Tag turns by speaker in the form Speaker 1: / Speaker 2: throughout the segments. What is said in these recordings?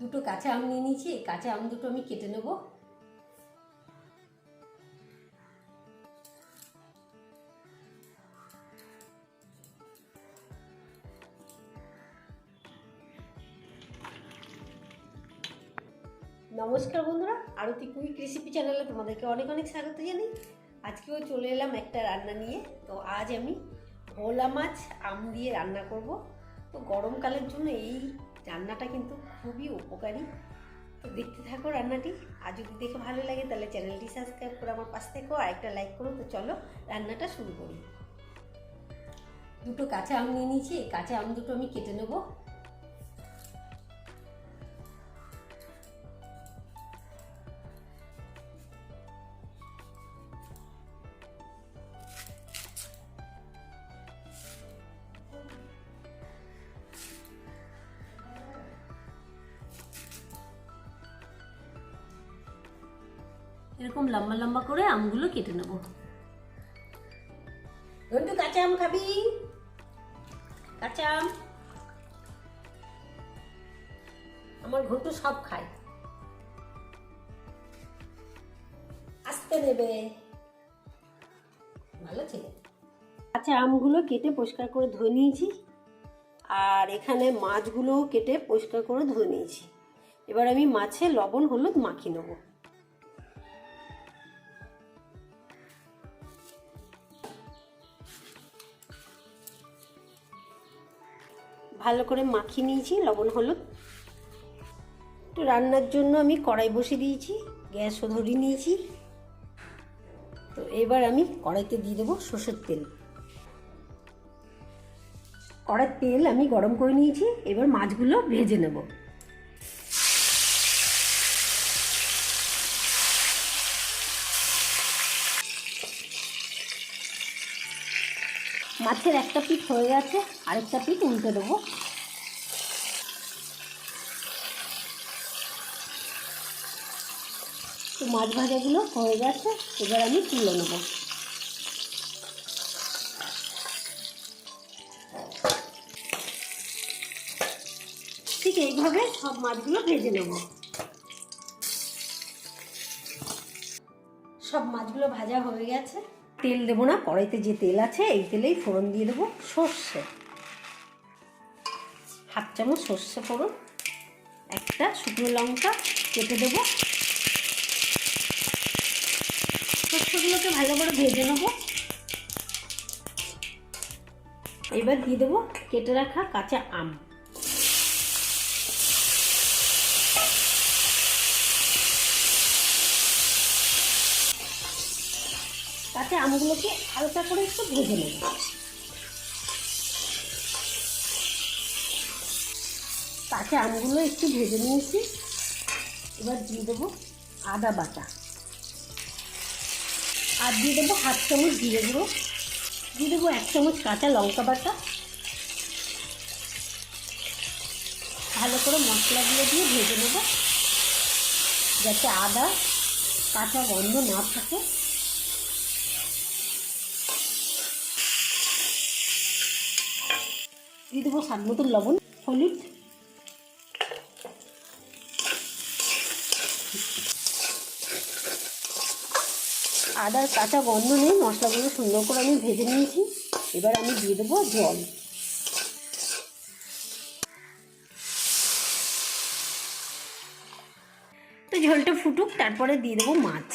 Speaker 1: দুটো কাঁচা আম নিয়ে নিয়েছি, এই কাঁচা আম দুটো আমি কেটে নেব। নমস্কার বন্ধুরা, আরতি কুইক রেসিপি চ্যানেলে তোমাদেরকে অনেক অনেক স্বাগত জানাই। আজকেও চলে এলাম একটা রান্না নিয়ে, তো আজ আমি ভোলা মাছ আম দিয়ে রান্না করব। তো গরমকালের জন্য এই রান্নাটা কিন্তু খুবই উপকারী। তো দেখতে থাকো রান্নাটি। আর যদি দেখে ভালো লাগে তাহলে চ্যানেলটি সাবস্ক্রাইব করে আমার পাশ থেকো। আর একটা লাইক করো। তো চলো রান্নাটা শুরু করি। দুটো কাঁচা আম নিয়ে নিয়েছি। এই কাঁচা আম দুটো আমি কেটে নেব। এরকম লম্বা লম্বা করে আমগুলো কেটে নেব। রন্টু কাঁচা আম খাবি? কাঁচা আম? আমার ঘন্টু সব খায়। আসতে নেবে। ভালো ছেলে। কাঁচা আমগুলো কেটে পরিষ্কার করে ধুয়ে নিয়েছি আর এখানে মাছগুলোও কেটে পরিষ্কার করে ধুয়ে নিয়েছি। এবার আমি মাছে লবণ হলুদ মাখিয়ে নেব। ভালো করে মাখিয়ে নিয়েছি, লবণ, হলুদ। তো রান্নার জন্য আমি কড়াই বসে দিয়েছি, গ্যাসও ধরিয়ে নিয়েছি। তো এবার আমি কড়াইতে দিয়ে দেবো সর্ষের তেল। কড়াইয়ের তেল আমি গরম করে নিয়েছি, এবার মাছগুলো ভেজে নেব। মাছের একটা পিঠ হয়ে গেছে, আরেকটা পিঠ উল্টে দেবো। তো মাছ ভাজাগুলো হয়ে গেছে, এবার আমি তুলে নেব। ঠিক এইভাবে সব মাছগুলো ভেজে নেব। সব মাছগুলো ভাজা হয়ে গেছে। তেল দেবো না, কড়াইতে যে তেল আছে, এই তেলেই ফোড়ন দিয়ে দেবো, সর্ষে। হাফ চামচ সর্ষে ফোড়ন, একটা শুকনো লঙ্কা কেটে দেবো। সর্ষেগুলোকে ভালো করে ভেজে নেব। এবার দিয়ে দেবো কেটে রাখা কাঁচা আম। তাতে আমগুলোকে হালকা করে একটু ভেজে নেব। কাঁচা আমগুলো একটু ভেজে নিয়েছি। এবার দিয়ে দেবো আদা বাটা। আর দিয়ে দেবো হাফ চামচ জিরে গুঁড়ো। দিয়ে দেবো এক চামচ কাঁচা লঙ্কা বাটা। ভালো করে মশলাগুলো দিয়ে ভেজে নেব। যাতে আদা কাঁচা গন্ধ না থাকে। দিয়ে দেবো স্বাদ মতো লবণ, হলুদ। আদার কাঁচা গন্ধ নেই, মশলাগুলো সুন্দর করে আমি ভেজে নিয়েছি। এবার আমি দিয়ে দেবো জল। তো ঝোলটা ফুটুক, তারপরে দিয়ে দেবো মাছ।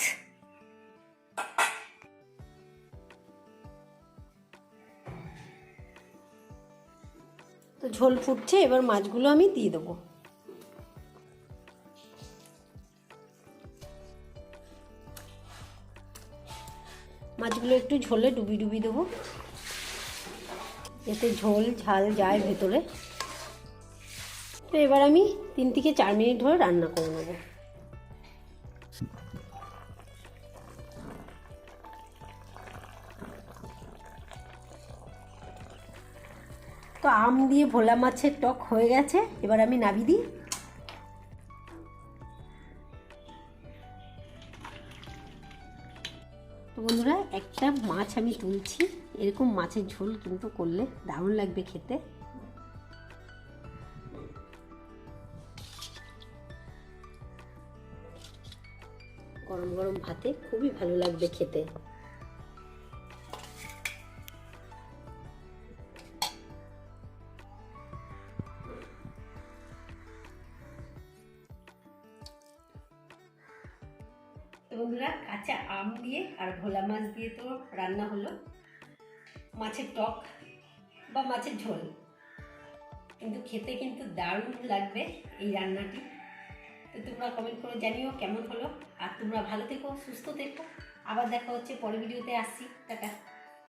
Speaker 1: তো ঝোল ফুটছে, এবার মাছগুলো আমি দিয়ে দেবো। মাছগুলো একটু ঝোলে ডুবি ডুবি দেবো। এতে ঝোল, ঝাল যায় ভেতরে। তো এবার আমি তিন থেকে চার মিনিট ধরে রান্না করে নেব। তো আম দিয়ে ভোলা মাছের টক হয়ে গেছে। এবার আমি নাবি দিই। তো বন্ধুরা, একটা মাছ আমি তুলছি। এরকম মাছের ঝোল কিন্তু করলে দারুণ লাগবে খেতে। গরম গরম ভাতে খুবই ভালো লাগবে খেতে। তো বন্ধুরা কাঁচা আম দিয়ে আর ভোলা মাছ দিয়ে তো রান্না হলো। মাছের টক বা মাছের ঝোল। কিন্তু খেতে কিন্তু দারুণ লাগবে এই রান্নাটি। তো তোমরা কমেন্ট করে জানিও কেমন হলো। আর তোমরা ভালো থেকো, সুস্থ থেকো। আবার দেখা হচ্ছে পরের ভিডিওতে, আসছি, টাটা।